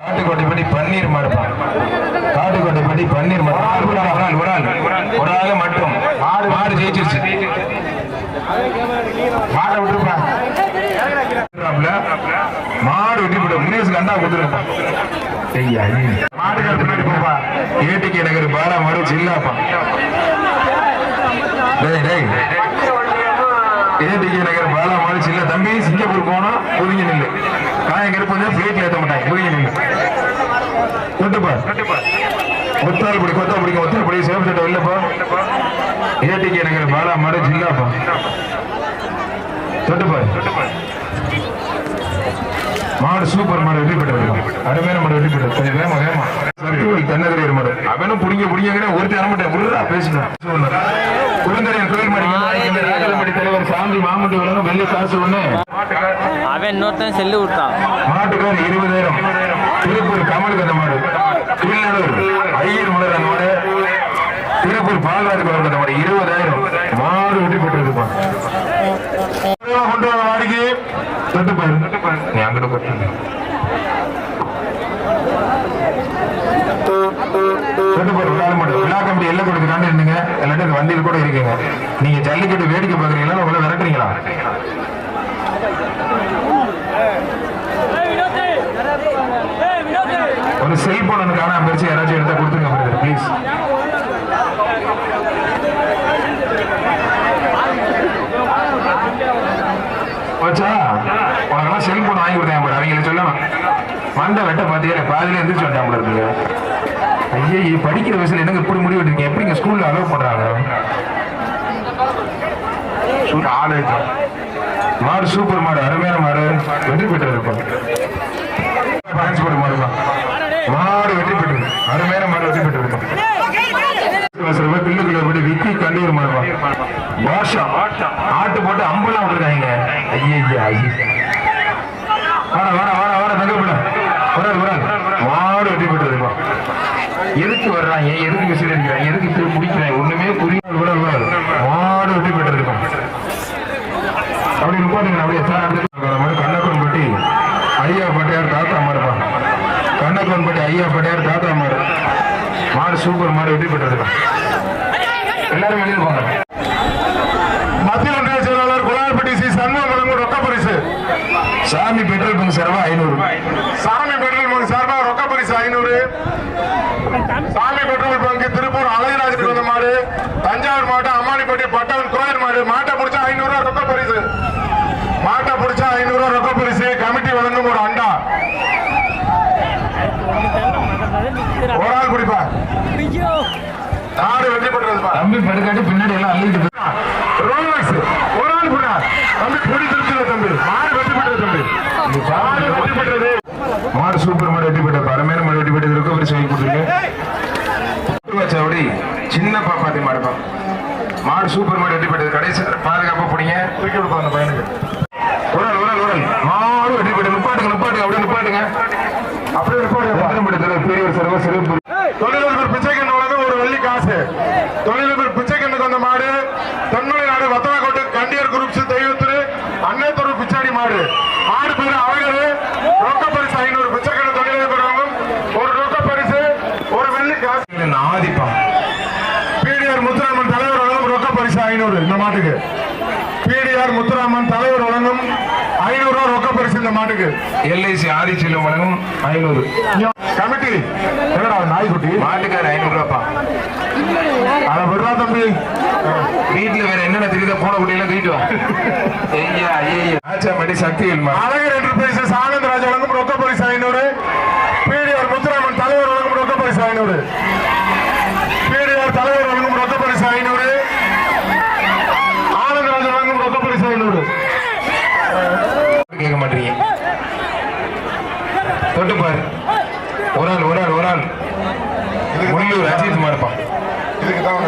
காட்டுக்கோட்டைப்பட்டி பன்னீர் பன்னீர் மாடு ஒரு ஆள் ஒரு ஆள் ஒரு ஆள் மட்டும். மாடு மாடு ஜெயிச்சிருச்சு. மாடை மாடு கண்டா கொடுத்துருப்பா. ஐயா மாடு கட்டு போயிட்டு போப்பா. ஏடிகே நகர் பாலாமாடு மாடு டேய் டேய். ஏடிகே நகர் பாலா மாடு சில்ல தம்பி சிங்கப்பூர் போனோம் புரிஞ்சு நில்லு. நாயகம் இருப்பது வந்து பிளேட்ல ஏத்த மாட்டாங்க புதுங்கி நில்லு ஒத்தால் பிடி கொத்தா பிடிக்க ஒத்தால் பிடி சேவ் சட்டை இல்லப்பா. ஏடிக்கு எனக்கு பாலா மாடு ஜில்லாப்பா. தொட்டுப்பா மாடு சூப்பர் மாடு வெற்றி பெற்றது அருமையான மாடு வெற்றி பெற்றது கொஞ்சம் வேமா வேமா தென்னகரையர் மாடு. அவனும் புடிங்க புடிங்க ஒருத்தர் அனுப்பிட்டேன் விடுறா பேசுறேன் குழந்தையன் சாந்தி மாமுட்டி வழங்கும் வெள்ளி காசு ஒண்ணு. அவன் இன்னொருத்தன் செல்லு விட்டான் மாட்டுக்கார் இருபதாயிரம். திருப்பூர் கமலுக்கு அந்த மாடு. திருநெல்லூர் ஐயர் மலர் அந்த மாடு. திருப்பூர் பால்வாடி கவர் அந்த மாடு இருபதாயிரம். மாடு வெற்றி பெற்றிருப்பான் கொண்டு வர வாடிக்கு. தொட்டு பாரு. நீ அங்கிட்ட கொட்டு தொட்டு பாரு விழா மாடு விழா கம்பெனி எல்லாம் கொடுக்குறான்னு இருந்துங்க இல்லாட்டி இந்த வண்டியில் கூட இருக்குங்க. நீங்க ஜல்லிக்கட்டு வேடிக்கை பாக்குறீங்களா உங்களை விரட்டுறீங்களா? ஒரு செல்போன் ஒன்று காணாம போயிடுச்சு யாராச்சும் எடுத்தா கொடுத்துருங்க பிரதர் ப்ளீஸ் வச்சா உனக்கெல்லாம் செல்போன் வாங்கி கொடுத்தேன் பாரு அவங்கள சொல்லணும். மண்டை வெட்ட பார்த்தியா பாதியில எந்திரிச்சு வந்தாங்க ஐயே படிக்கிற வயசுல என்னங்க இப்படி முடிவு எடுத்தீங்க எப்படிங்க ஸ்கூல்ல அலோவ் பண்றாங்க? ஆளு மாடு சூப்பர் மாடு அருமையான மாடு. வெற்றி பெற்று இருக்கும் மாடு மாடு வெற்றி பெற்றது. அருமையான மாடு வெற்றி பெற்று இருக்கும் பில்லுக்குள்ள போட்டு விக்கி கல்லூர் மாடுவா பாஷா ஆட்டு போட்டு அம்பெல்லாம் விட்டுருக்காங்க. ஐயா ஐயா வாடா வாடா வாடா வாடா தங்கப்பட வராது வராது. மாடு வெட்டி போட்டுருப்பா எதுக்கு வர்றாங்க? எதுக்கு விசில் அடிக்கிறாங்க எதுக்கு இப்படி முடிக்கிறாங்க? ஒண்ணுமே புரியாது விடாது விடாது மாடு வெட்டி போட்டுருக்கும் அப்படி இருப்பாங்க அப்படியே சார் அடுத்து கண்ணக்கன் பட்டி ஐயா பட்டையார் தாத்தா மாடுப்பா கண்ணக்கன் பட்டி ஐயா பட்டையார் தாத்தா மாடு. மாடு சூப்பர் மாடு வெட்டி போட்டுருக்கும் எல்லாரும் வெளியே போங்க. மத்திய ஒன்றிய செயலாளர் குலார்பட்டி சி. சண்முகம் ரொக்க பரிசு சாமி பெட்ரோல் பங்க் சார்பா ஐநூறு. சாமி பெட்ரோல் பங்க் சார்பா ரொக்க பரிசு ஐநூறு சாமி பெட்ரோல் பங்க் திருப்பூர் அழகராஜ் பிறந்த மாடு தஞ்சாவூர் மாவட்டம் அம்மானிப்பட்டி பட்டவன் கோயில் மாடு மாட்டை பிடிச்சா ஐநூறு ரூபா ரொக்க பரிசு மாட்டை பிடிச்சா ஐநூறு ரூபா ரொக்க பரிசு கமிட்டி வழங்கும் ஒரு அண்டா குடிப்பா நாடு வெற்றி பெற்றதுப்பா தம்பி படுக்காட்டி பின்னாடி எல்லாம் அள்ளிட்டு ரோலக்ஸ். ஒரு ஆள் புடா தம்பி பொடி திருச்சில தம்பி. மாடு வெற்றி பெற்றது தம்பி. மாடு வெற்றி பெற்றது மாடு சூப்பர் மாடு வெற்றி பெற்றது அருமையான மாடு வெற்றி பெற்றது இருக்க பரிசு வாங்கி கொடுத்துருங்க சவுடி சின்ன பாப்பாத்தி மாடுப்பா மாடு சூப்பர் மாடு வெற்றி பெற்றது கடைசி பாதுகாப்பா பிடிங்க. தூக்கி கொடுப்பா அந்த பையனுக்கு. உடல் உடல் உடல் மாடு வெற்றி பெற்றது நிப்பாட்டுங்க நிப்பாட்டுங்க அப்படியே நிப்பாட்டுங்க. அப்படியே நிப்பாட்டுங்க. பெரியவர் சிறப்பு சிறப்பு தொழிலதிபர் பிச்சைக்கண்ணு வழங்கும் ஒரு வெள்ளி காசு தொழிலதிபர் பிச்சைக்கண்ணுக்கு வந்த மாடு தென்மலை நாடு வத்தலக்கோட்டை கண்டியர் குரூப்ஸ் தெய்வத்திரு அன்னைத்தொரு பிச்சாடி மாடு மாடு பேரு அழகரு ரொக்க பரிசு ஐநூறு பிச்சைக்கண்ணு தொழிலதிபர் வழங்கும் ஒரு ரொக்க பரிசு ஒரு வெள்ளி காசு ஆதிப்பா. பிடிஆர் முத்துராமன் தலைவர் வழங்கும் ரொக்க பரிசு ஐநூறு. இந்த மாட்டுக்கு. பிடிஆர் முத்துராமன் தலைவர் வழங்கும் ஐநூறு ரூபாய் ரொக்க பரிசு இந்த மாட்டுக்கு. எல்ஐசி ஆதி செல்லும் வழங்கும் ஐநூறு. கமிட்டி. என்னடா நாய்க்குட்டி? மாட்டுக்கார ஐநூறு ரூபாப்பா. அத விடுறா தம்பி. வீட்டுல வேற என்னென்ன தெரியுதா போன குட்டி எல்லாம் தூக்கிட்டு வா. ஐயா ஐயா ஆச்சாம்பட்டி சக்தி அழகர் என்டர்பிரைசஸ் ஆனந்த் ராஜ் வழங்கும் ரொக்க பரிசு ஐநூறு பிடிஆர் முத்துராமன் தலைவர் வழங்கும் ரொக்க பரிசு ஐநூறு பிடிஆர் தலைவர் வழங்கும் ரொக்க பரிசு ஐநூறு ஆனந்த் ராஜ் வழங்கும் ரொக்க பரிசு ஐநூறு கேட்க மாட்டீங்க. தொட்டு பாரு. ஒரு ஆள் ஒரு ஆள் ஒரு ஆள். முள்ளூர் அஜித் மாடுப்பான் இதுக்கு தான்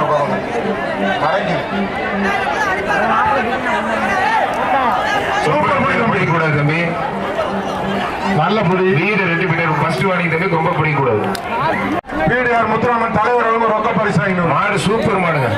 பிடிக்க பிடிக்கக்கூடாது தம்பி. நல்ல புடி. வீடு ரெண்டு பேர் ஃபர்ஸ்ட் வாங்கி தம்பி ரொம்ப பிடிக்கக்கூடாது. பிடிஆர் முத்துராமன் தலைவர் ரொக்க பரிசு மாடு சூப்பர் மாடுங்க.